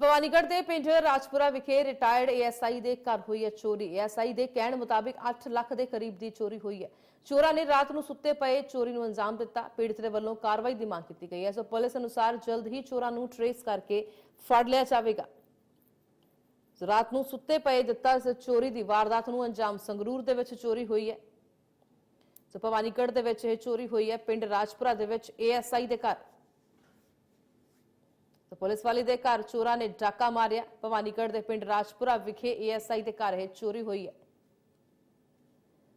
ਭਵਾਨੀਗੜ੍ਹ ਦੇ ਪਿੰਡ ਰਾਜਪੁਰਾ ਵਿਖੇ ਰਿਟਾਇਰਡ ਏਐਸਆਈ ਦੇ ਘਰ ਹੋਈ ਹੈ ਚੋਰੀ। ਏਐਸਆਈ ਦੇ ਕਹਿਣ ਮੁਤਾਬਿਕ 8 ਲੱਖ ਦੇ ਕਰੀਬ ਦੀ ਚੋਰੀ ਹੋਈ ਹੈ। ਚੋਰਾਂ ਨੇ ਰਾਤ ਨੂੰ ਸੁੱਤੇ ਪਏ ਚੋਰੀ ਨੂੰ ਅੰਜਾਮ ਦਿੱਤਾ। ਪੀੜਤ ਦੇ ਵੱਲੋਂ ਕਾਰਵਾਈ ਦੀ ਮੰਗ ਕੀਤੀ ਗਈ ਹੈ। ਸੋ ਪੁਲਿਸ ਅਨੁਸਾਰ ਜਲਦ ਹੀ ਚੋਰਾਂ ਨੂੰ ਟਰੇਸ ਕਰਕੇ ਫੜ ਲਿਆ ਜਾਵੇਗਾ। ਰਾਤ ਨੂੰ ਸੁੱਤੇ ਪਏ ਦਿੱਤਾ ਇਸ ਚੋਰੀ ਦੀ ਵਾਰਦਾਤ ਨੂੰ ਅੰਜਾਮ ਸੰਗਰੂਰ ਦੇ ਵਿੱਚ ਚੋਰੀ ਹੋਈ ਹੈ। ਸੋ ਭਵਾਨੀਗੜ੍ਹ ਦੇ ਵਿੱਚ ਇਹ ਚੋਰੀ ਹੋਈ ਹੈ। ਪਿੰਡ ਰਾਜਪੁਰਾ ਦੇ ਵਿੱਚ ਏਐਸਆਈ ਦੇ ਘਰ। ਤਾਂ ਪੁਲਿਸ ਵਾਲੇ ਦੇ ਘਰ ਚੋਰਾਂ ਨੇ ਡਾਕਾ ਮਾਰਿਆ। ਭਵਾਨੀਗੜ੍ਹ ਦੇ ਪਿੰਡ ਰਾਜਪੁਰਾ ਵਿਖੇ ਏਐਸਆਈ ਦੇ ਘਰ ਇਹ ਚੋਰੀ ਹੋਈ ਹੈ।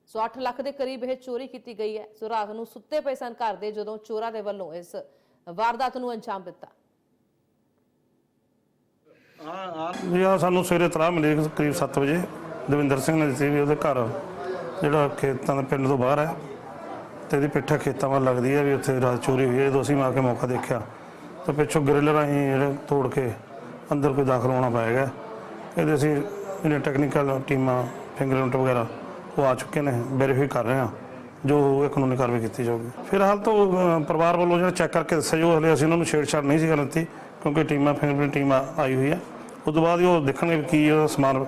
ਸੋ 8 ਲੱਖ ਦੇ ਕਰੀਬ ਇਹ ਚੋਰੀ ਕੀਤੀ ਗਈ ਹੈ। ਸੋ ਰਾਤ ਨੂੰ ਸੁੱਤੇ ਪਏ ਸਨ ਘਰ ਦੇ ਜਦੋਂ ਚੋਰਾਂ ਦੇ ਵੱਲੋਂ ਇਸ ਵਾਰਦਾਤ ਨੂੰ ਅੰਜਾਮ ਦਿੱਤਾ। ਜੀ ਸਾਨੂੰ ਸਵੇਰੇ ਤਲਾਹ ਮਿਲੀ ਕਰੀਬ 7 ਵਜੇ। ਦਵਿੰਦਰ ਸਿੰਘ ਨੇ ਦਿੱਤੀ ਵੀ ਉਹਦੇ ਘਰ ਜਿਹੜਾ ਖੇਤਾਂ ਦੇ ਪਿੰਡ ਤੋਂ ਬਾਹਰ ਹੈ ਤੇ ਇਹਦੀ ਪਿੱਠਾ ਖੇਤਾਂ ਵੱਲ ਲੱਗਦੀ ਹੈ ਵੀ ਉੱਥੇ ਰਾਤ ਚੋਰੀ ਹੋਈ ਹੈ। ਜਦੋਂ ਅਸੀਂ ਆ ਕੇ ਮੌਕਾ ਦੇਖਿਆ ਤਾਂ ਪਿੱਛੋਂ ਗ੍ਰਿਲ ਰਾਹੀਂ ਜਿਹੜੇ ਤੋੜ ਕੇ ਅੰਦਰ ਕੋਈ ਦਾਖਲ ਹੋਣਾ ਪਾਏਗਾ ਇਹਦੇ ਅਸੀਂ ਜਿਹੜੀਆਂ ਟੈਕਨੀਕਲ ਟੀਮਾਂ ਫਿੰਗਰਪ੍ਰਿੰਟ ਵਗੈਰਾ ਉਹ ਆ ਚੁੱਕੇ ਨੇ ਵੈਰੀਫਾਈ ਕਰ ਰਹੇ ਹਾਂ। ਜੋ ਹੋਊਗਾ ਕਾਨੂੰਨੀ ਕਾਰਵਾਈ ਕੀਤੀ ਜਾਊਗੀ। ਫਿਲਹਾਲ ਤਾਂ ਅਹ, ਪਰਿਵਾਰ ਵੱਲੋਂ ਜਿਹੜਾ ਚੈੱਕ ਕਰਕੇ ਦੱਸਿਆ ਜੋ ਹਲੇ ਅਸੀਂ ਉਹਨਾਂ ਨੂੰ ਛੇੜਛਾੜ ਨਹੀਂ ਸੀ ਕਰਨ ਦਿੱਤੀ ਕਿਉਂਕਿ ਟੀਮਾਂ ਫਿੰਗਰਪ੍ਰਿੰਟ ਟੀਮਾਂ ਆਈ ਹੋਈ ਹੈ ਉਸ ਤੋਂ ਬਾਅਦ ਹੀ ਉਹ ਦੇਖਣਗੇ ਵੀ ਕੀ ਉਹਦਾ ਸਮਾਨ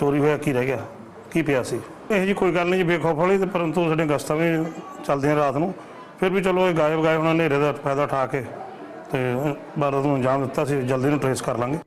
ਚੋਰੀ ਹੋਇਆ ਕੀ ਰਹਿ ਗਿਆ ਕੀ ਪਿਆ ਸੀ। ਇਹ ਜੀ ਕੋਈ ਗੱਲ ਨਹੀਂ ਜੀ ਬੇਖੌਫ ਵਾਲੀ ਤੇ ਪਰੰਤੂ ਸਾਡੇ ਗਸਤਾਂ ਵੀ ਚੱਲਦੀਆਂ ਰਾਤ ਨੂੰ। ਫਿਰ ਵੀ ਚਲੋ ਇਹ ਗਾਇਬ ਗਾਇਬ ਉਹਨਾਂ ਹਨੇਰੇ ਦਾ ਫਾਇਦਾ ਉਠਾ ਕੇ ਤੇ ਵਾਰਦਾਤ ਨੂੰ ਅੰਜਾਮ ਦਿੱਤਾ ਸੀ ਜਲਦੀ ਨੂੰ ਟ੍ਰੇਸ ਕਰ ਲਾਂਗੇ।